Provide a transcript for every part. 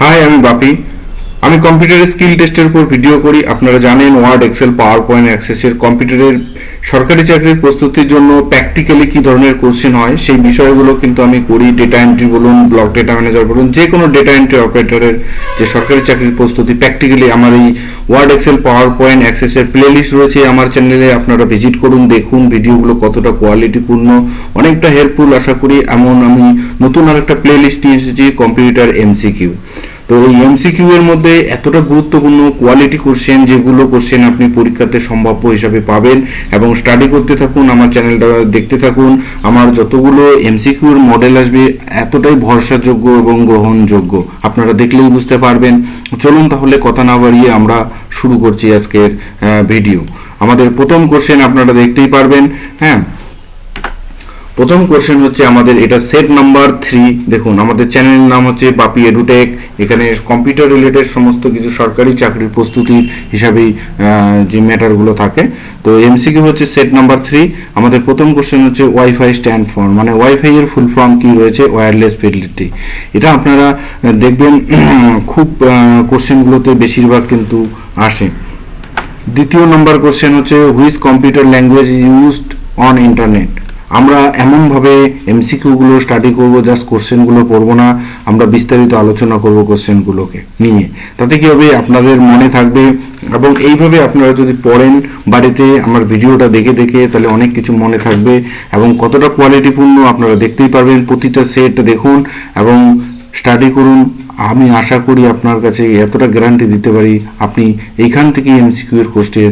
High আমি বাপি আমি কম্পিউটারের স্কিল টেস্টের উপর ভিডিও করি। আপনারা জানেন ওয়ার্ড এক্সেল পাওয়ার পয়েন্ট অ্যাক্সেসের কম্পিউটারের সরকারি চাকরির প্রস্তুতির জন্য প্র্যাকটিক্যালি কি ধরনের কোশ্চেন হয়, সেই বিষয়গুলো কিন্তু আমি করি। ডেটা এন্ট্রি বলুন ব্লক ডেটা ম্যানেজার বলুন, যে কোনো ডেটা এন্ট্রি অপারেটরের যে সরকারি চাকরির প্রস্তুতি প্র্যাকটিক্যালি আমার এই ওয়ার্ড এক্সেল পাওয়ার পয়েন্ট অ্যাক্সেসের প্লে লিস্ট রয়েছে। আমার চ্যানেলে আপনারা ভিজিট করুন, দেখুন ভিডিওগুলো কতটা কোয়ালিটিপূর্ণ অনেকটা হেল্পফুল আশা করি। এমন আমি নতুন আরেকটা প্লে লিস্ট নিয়ে এসেছি কম্পিউটার এমসিকিউ তো এই এমসিকিউ এর মধ্যে এতটা গুরুত্বপূর্ণ কোয়ালিটি কোশ্চেন যেগুলো কোশ্চেন আপনি পরীক্ষাতে সম্ভাব্য হিসাবে পাবেন এবং স্টাডি করতে থাকুন, আমার চ্যানেলটা দেখতে থাকুন। আমার যতগুলো এমসিকিউ এর মডেল আসবে, এতটাই ভরসাযোগ্য এবং গ্রহণযোগ্য। আপনারা দেখলেই বুঝতে পারবেন। চলুন তাহলে কথা না বাড়িয়ে আমরা শুরু করছি আজকের ভিডিও আমাদের প্রথম কোশ্চেন আপনারা দেখতেই পারবেন। হ্যাঁ প্রথম কোশ্চেন হচ্ছে আমাদের এটা সেট নাম্বার থ্রি দেখুন, আমাদের চ্যানেলের নাম হচ্ছে বাপি এডুটেক এখানে কম্পিউটার রিলেটেড সমস্ত কিছু সরকারি চাকরির প্রস্তুতির হিসাবেই যে ম্যাটারগুলো থাকে। তো এমসিকিউ হচ্ছে সেট নাম্বার থ্রি আমাদের প্রথম কোশ্চেন হচ্ছে ওয়াইফাই স্ট্যান্ড ফর মানে ওয়াইফাই এর ফুল ফর্ম কি রয়েছে? ওয়্যারলেস ফেসিলিটি এটা আপনারা দেখবেন, খুব কোশ্চেনগুলোতে বেশিরভাগ কিন্তু আসে। দ্বিতীয় নম্বর কোশ্চেন হচ্ছে which computer language used on internet আমরা এমনভাবে এমসিকিউগুলো স্টাডি করব জাস্ট কোশ্চেনগুলো পড়ব না, আমরা বিস্তারিত আলোচনা করব কোশ্চেনগুলোকে নিয়ে। তাতে কি হবে? আপনাদের মনে থাকবে। এবং এইভাবে আপনারা যদি পড়েন বাড়িতে, আমার ভিডিওটা দেখে দেখে, তাহলে অনেক কিছু মনে থাকবে। এবং কতটা কোয়ালিটিপূর্ণ আপনারা দেখতেই পারবেন। প্রতিটা সেট দেখুন এবং স্টাডি করুন। আমি আশা করি আপনার কাছে এতটা গ্যারান্টি দিতে পারি, আপনি এইখান থেকে এমসিকিউ এর কোশ্চের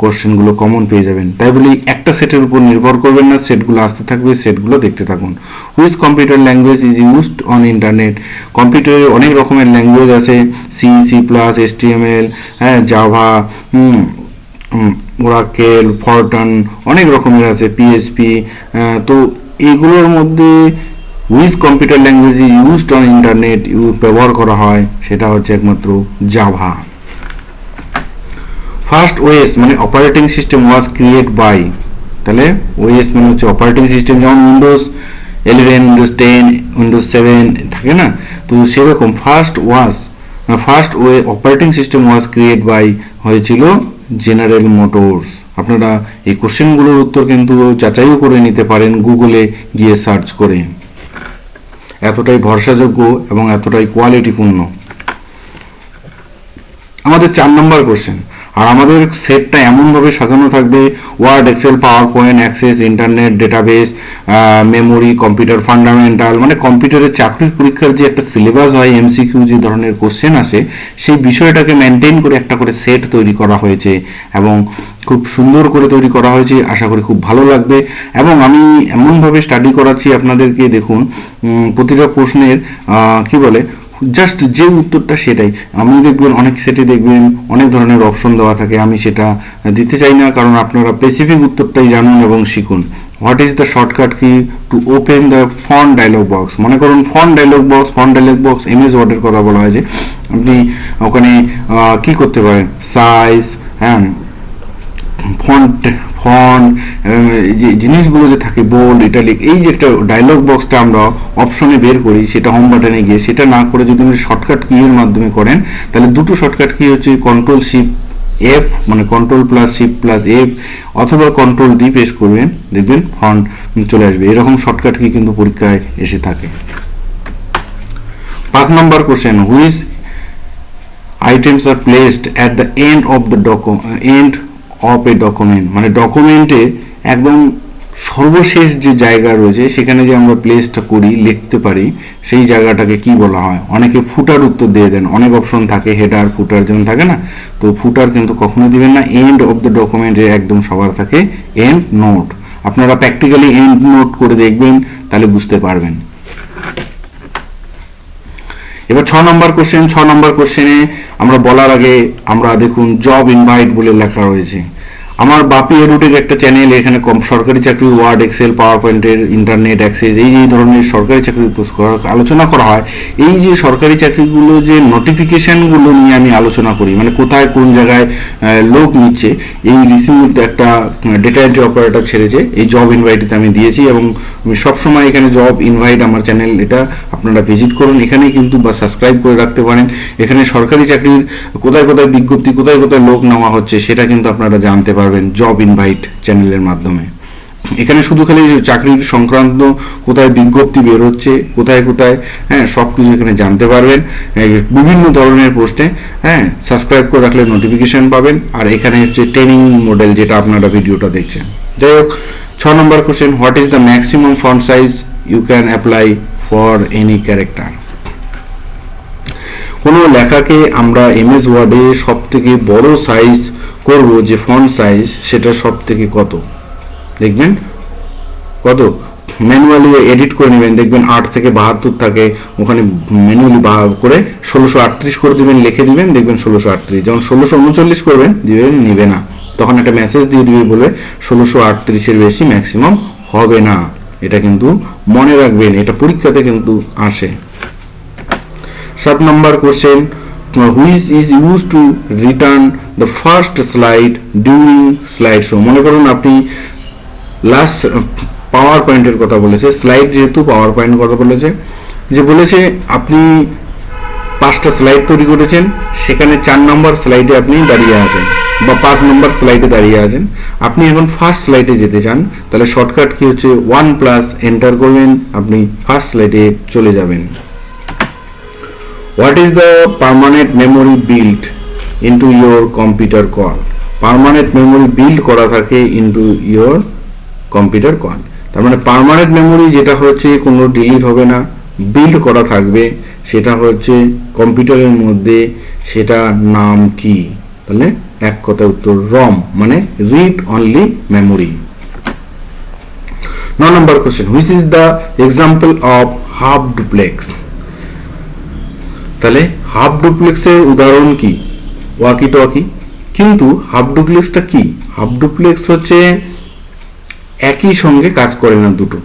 কোশ্চেনগুলো কমন পেয়ে যাবেন। তাই বলে, একটা সেটের উপর নির্ভর করবেন না সেটগুলো আসতে থাকবে সেটগুলো দেখতে থাকুন। Which computer language is used on internet কম্পিউটারে অনেক রকমের ল্যাঙ্গুয়েজ আছে C C plus H T M L হ্যাঁ জাভা ওরাকেল ফরটন অনেক রকমের আছে পিএসপি তো এগুলোর মধ্যে which computer language used on internet ব্যবহার করা হয়, সেটা হচ্ছে একমাত্র জাভা ফার্স্ট ওএস মানে operating system was create by তাহলে ওএস মানে হচ্ছে অপারেটিং সিস্টেম যেমন Windows eleven Windows ten Windows seven থাকে না? তো সেরকম first was first way operating system was create by হয়েছিল জেনারেল মোটরস আপনারা এই কোশ্চেনগুলোর উত্তর কিন্তু যাচাইও করে নিতে পারেন গুগলে গিয়ে সার্চ করে। এতটাই ভরসাযোগ্য এবং এতটাই কোয়ালিটিপূর্ণ আমাদের চার নম্বর কোশ্চেন আর আমাদের সেটটা এমনভাবে সাজানো থাকবে Word Excel PowerPoint Access internet database memory computer fundamental মানে কম্পিউটারের চাকরির পরীক্ষার যে একটা সিলেবাস হয় এমসিকিউ যে ধরনের কোশ্চেন আসে, সেই বিষয়টাকে মেনটেন করে একটা করে সেট তৈরি করা হয়েছে এবং খুব সুন্দর করে তৈরি করা হয়েছে, আশা করি খুব ভালো লাগবে। এবং আমি এমনভাবে স্টাডি করাচ্ছি আপনাদেরকে, দেখুন প্রতিটা প্রশ্নের কি বলে জাস্ট যে উত্তরটা সেটাই। আমি দেখবেন, অনেক সেটে দেখবেন, অনেক ধরনের অপশন দেওয়া থাকে, আমি সেটা দিতে চাই না, কারণ আপনারা স্পেসিফিক উত্তরটাই জানুন এবং শিখুন। What is the shortcut key to open the font dialog box মনে করুন font dialog box font dialog box M S ওয়ার্ডের কথা বলা হয় যে, আপনি ওখানে কি করতে পারেন? সাইজ হ্যাঁ ফন্ট ফন্ট যে জিনিসগুলো যে থাকে বোল্ড ইটালিক এই যে একটা ডায়লগ বক্সটা আমরা অপশনে বের করি সেটা হোম বাটনে গিয়ে সেটা না করে যদি আপনি শর্টকাট কি এর মাধ্যমে করেন তাহলে দুটো শর্টকাট কি হচ্ছে কন্ট্রোল শিপ এফ মানে control plus shift plus F অথবা কন্ট্রোল ডি প্রেস করবেন দেখবেন ফন্ট চলে আসবে। এরকম শর্টকাট কি কিন্তু পরীক্ষায় এসে থাকে। পাঁচ number question which are placed at the end of the docu- uh, end of a document মানে ডকুমেন্টে একদম সর্বশেষ যে জায়গা রয়েছে, সেখানে যে আমরা প্লেসটা করি, লিখতে পারি, সেই জায়গাটাকে কি বলা হয়? অনেকে ফুটার উত্তর দিয়ে দেন। অনেক অপশন থাকে হেডার ফুটার যেমন থাকে না? তো ফুটার কিন্তু কখনো দিবেন না। এন্ড অফ দ্য ডকুমেন্টে একদম সবার থাকে এন্ড নোট আপনারা প্র্যাকটিক্যালি এন্ড নোট করে দেখবেন, তাহলে বুঝতে পারবেন। এবার ছ নম্বর কোশ্চেন ছ নম্বর কোশ্চেনে আমরা বলার আগে আমরা দেখুন জব ইনভাইট বলে লেখা রয়েছে। আমার বাপি এডুটের একটা চ্যানেল এখানে কম সরকারি চাকরি ওয়ার্ড এক্সেল পাওয়ার পয়েন্টের ইন্টারনেট অ্যাক্সেস এই যে ধরনের সরকারি চাকরির আলোচনা করা হয়, এই যে সরকারি চাকরিগুলো যে নোটিফিকেশনগুলো নিয়ে আমি আলোচনা করি মানে কোথায় কোন জায়গায় লোক নিচ্ছে, এই রিসিভিতে একটা ডেটা এন্ট্রি অপারেটর ছেড়েছে, এই জব ইনভাইটে আমি দিয়েছি এবং সবসময় এখানে জব ইনভাইট আমার চ্যানেল এটা আপনারা ভিজিট করুন এখানে কিন্তু বা সাবস্ক্রাইব করে রাখতে পারেন। এখানে সরকারি চাকরির কোথায় কোথায় বিজ্ঞপ্তি, কোথায় কোথায় লোক নেওয়া হচ্ছে, সেটা কিন্তু আপনারা জানতে পারবেন জব ইনভাইট চ্যানেলের মাধ্যমে। এখানে শুধু খালি চাকরির সংক্রান্ত কোথায় বিজ্ঞপ্তি বের হচ্ছে কোথায় কোথায় হ্যাঁ সব কিছু এখানে জানতে পারবেন। বিভিন্ন ধরনের পোস্টে হ্যাঁ সাবস্ক্রাইব করে রাখলে নোটিফিকেশন পাবেন। আর এখানে হচ্ছে ট্রেনিং মডেল যেটা আপনারা ভিডিওটা দেখছেন। যাই হোক, ছ number question what is the maximum font size you can apply for any character কোনো লেখাকে আমরা এমএস ওয়ার্ডে সব থেকে বড় সাইজ করব যে ফন্ট সাইজ সেটা সব থেকে কত? দেখবেন? কত? ম্যানুয়ালি এডিট করে নেবেন। দেখবেন আট থেকে বাহাত্তর থাকে। ওখানে ম্যানুয়ালি বা করে ষোলোশো আটত্রিশ করে দেবেন, লিখে দিবেন। দেখবেন ষোলোশো আটত্রিশ। যখন ষোলোশো উনচল্লিশ করবেন, দিবেন, নিবে না। তখন একটা মেসেজ দিয়ে দিবে বলে ষোলোশো আটত্রিশের বেশি ম্যাক্সিমাম হবে না। এটা কিন্তু মনে রাখবেন। এটা পরীক্ষাতে কিন্তু আসে। সাত number question which is use to return the first slide during slide show মনে করুন আপনি লাস্ট পাওয়ার পয়েন্টের কথা বলেছে স্লাইড যেহেতু পাওয়ার পয়েন্ট কথা বলেছে, যে বলেছে আপনি পাঁচটা স্লাইড তৈরি করেছেন, সেখানে চার নম্বর স্লাইডে আপনি দাঁড়িয়ে আছেন বা পাঁচ নম্বর স্লাইডে দাঁড়িয়ে আছেন। আপনি এখন ফার্স্ট স্লাইডে যেতে চান, তাহলে শর্টকাট কি হচ্ছে? ওয়ান প্লাস এন্টার করবেন, আপনি ফার্স্ট স্লাইডে চলে যাবেন। What is the permanent memory build into your computer call permanent memory build করা থাকে ইন্টু ইয়োর কম্পিউটার কল তার মানে পার্মানেন্ট মেমোরি যেটা হচ্ছে কোনো ডিলিট হবে না বিল্ড করা থাকবে, সেটা হচ্ছে কম্পিউটারের মধ্যে সেটা নাম কি? তাহলে এক কথায় উত্তর রম মানে রিড অনলি মেমোরি ন number question which is the example of half duplex তাহলে হাফ ডুপ্লেক্সের উদাহরণ কি? ওয়াকি টওয়াকি কিন্তু হাফ ডুপ্লেক্সটা কি? হাফ ডুপ্লেক্স হচ্ছে একই সঙ্গে কাজ করে না দুটো।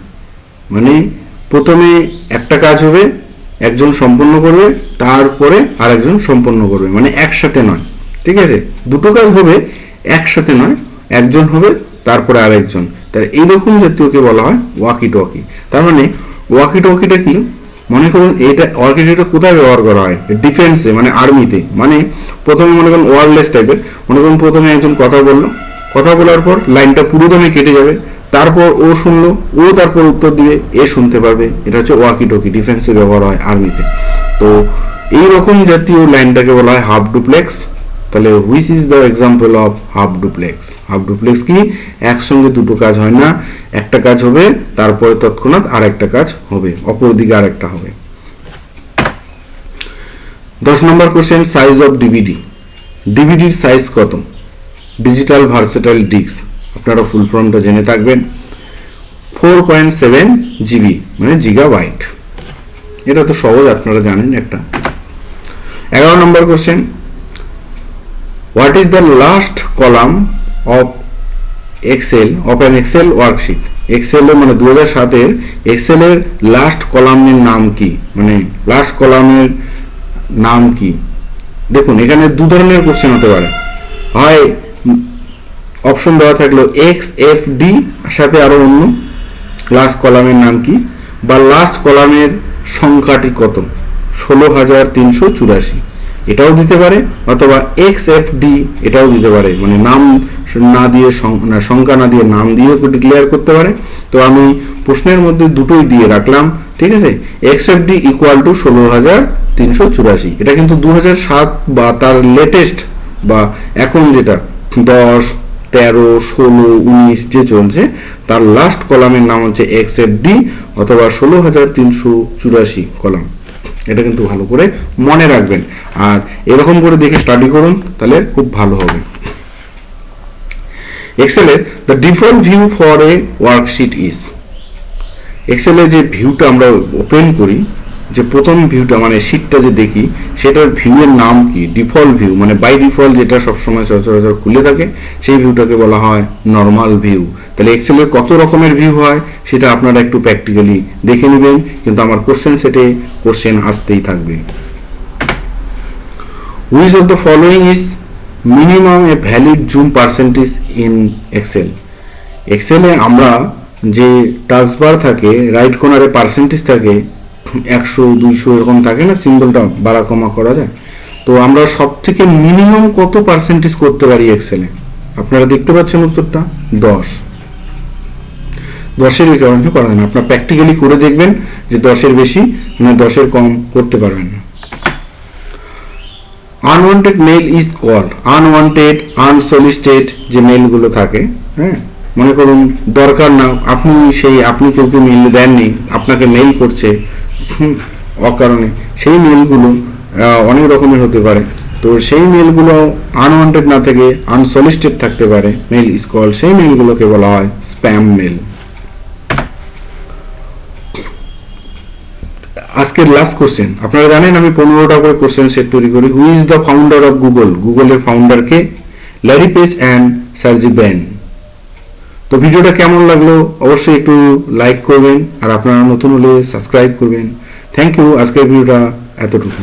মানে প্রথমে একটা কাজ হবে, একজন সম্পন্ন করবে, তারপরে আরেকজন সম্পন্ন করবে। মানে একসাথে নয়। ঠিক আছে? দুটো কাজ হবে, একসাথে নয়। একজন হবে, তারপরে আরেকজন। তার এইরকম জাতীয়কে বলা হয় ওয়াকি টকি তার মানে ওয়াকি টকিটা কি? মনে করুন এটা ওয়ার্কিটা কোথায় ব্যবহার করা হয়? ডিফেন্সে মানে আর্মিতে মানে প্রথমে মনে করুন ওয়ারলেস টাইপের মনে করুন প্রথমে একজন কথা বলল। কথা বলার পর লাইনটা পুরোদমে কেটে যাবে। তারপর ও শুনলো, ও তারপর উত্তর দিবে, এ শুনতে পারবে। এটা হচ্ছে ওয়াকি টকি ডিফেন্সে ব্যবহার হয় আর্মিতে তো এই রকম জাতীয় লাইনটাকে বলা হয় হাফ ডুপ্লেক্স তাহলে which is the example of half duplex half duplex কি? একসঙ্গে দুটো কাজ হয় না। একটা কাজ হবে, তারপরে তৎক্ষণাৎ আর একটা কাজ হবে। অপর দিকে আর একটা হবে। দশ number question size of DVD ডিভিডির size কত? ডিজিটাল ভার্সেটাইল ডিস্ক আপনারা ফুল ফর্মটা জেনে থাকবেন। ফোর পয়েন্ট সেভেন জিবি মানে জিগা বাইট এটা তো সহজ, আপনারা জানেন একটা। এগারো number question what is the last column of Excel of an Excel worksheet এক্সেলের মানে দু হাজার সাতের এক্সেলের লাস্ট কলামের নাম কি? মানে লাস্ট কলামের নাম কি? দেখুন, এখানে দু ধরনের কোশ্চেন হতে পারে। হয় অপশন দেওয়া থাকল এক্স এফ ডি সাথে আরও অন্য লাস্ট কলামের নাম কি? বা লাস্ট কলামের সংখ্যাটি কত? ষোলো হাজার তিনশো চুরাশি। এটাও দিতে পারে, অথবা এক্স এফ ডি এটাও দিতে পারে। মানে নাম না দিয়ে সংখ্যা না দিয়ে নাম দিয়ে ডিক্লেয়ার করতে পারে। তো আমি প্রশ্নের মধ্যে দুটোই দিয়ে রাখলাম, ঠিক আছে? X F D equal to ষোলো হাজার তিনশো চুরাশি। এটা কিন্তু দু হাজার সাত বা তার লেটেস্ট বা এখন যেটা, দশ, তেরো, ষোলো, উনিশ যে চলছে, তার লাস্ট কলামের নাম হচ্ছে এক্স এফ ডি অথবা ষোলো হাজার তিনশো চুরাশি কলাম এটা কিন্তু ভালো করে মনে রাখবেন। আর এরকম করে দেখে স্টাডি করুন, তাহলে খুব ভালো হবে। এক্সেলের the default view for a worksheet is এক্সেলের যে ভিউটা আমরা ওপেন করি যে প্রথম ভিউটা মানে শিটটা যে দেখি, সেটার ভিউয়ের নাম কি? ডিফল্ট ভিউ মানে বাই ডিফল্ট যেটা সবসময় সচরাচর খুলে থাকে, সেই ভিউটাকে বলা হয় নর্মাল ভিউ তাহলে এক্সেলের কত রকমের ভিউ হয়, সেটা আপনারা একটু প্র্যাকটিক্যালি দেখে নেবেন, কিন্তু আমার কোশ্চেন সেটে কোশ্চেন আসতেই থাকবে। Which of the following is minimum a valid zoom percentage in Excel এক্সেলে আমরা যে টাস্ক বার থাকে রাইট কর্নারে পার্সেন্টেজ থাকে একশো, দুইশো এরকম থাকে না, সিম্বলটা বাড়া কমা করা যায়। তো আমরা সব থেকে মিনিমাম কত পার্সেন্টেজ করতে পারি এক্সেলে আপনারা দেখতে পাচ্ছেন উত্তরটা? দশ। দশের বেশি করা যায় না। আপনার প্র্যাকটিক্যালি করে দেখবেন যে দশের বেশি না দশের কম করতে পারবেন না। Unwanted mail is call unwanted unsolicited যে মেলগুলো থাকে হ্যাঁ? মনে করুন, দরকার না, আপনি সেই, আপনি কেউ মেল দেননি, আপনাকে মেল করছে অকারণে। সেই মেলগুলো অনেক রকমের হতে পারে। তো সেই মেলগুলো আনওয়ান্টেড না থেকে আনসলিস্টেড থাকতে পারে মেল ইজ কল সেই মেলগুলোকে বলা হয় স্প্যাম মেল আজকের লাস্ট কোশ্চেন আপনারা জানেন, আমি পনেরোটা করে কোশ্চেন সেট তৈরি করি। Who is the founder of Google গুগলের ফাউন্ডারকে Larry Page and Sergey Brin তো ভিডিওটা কেমন লাগল অবশ্যই একটু লাইক করবেন আর আপনারা নতুন হলে সাবস্ক্রাইব করবেন। থ্যাংক ইউ আজকের ভিডিওটা এতটুকু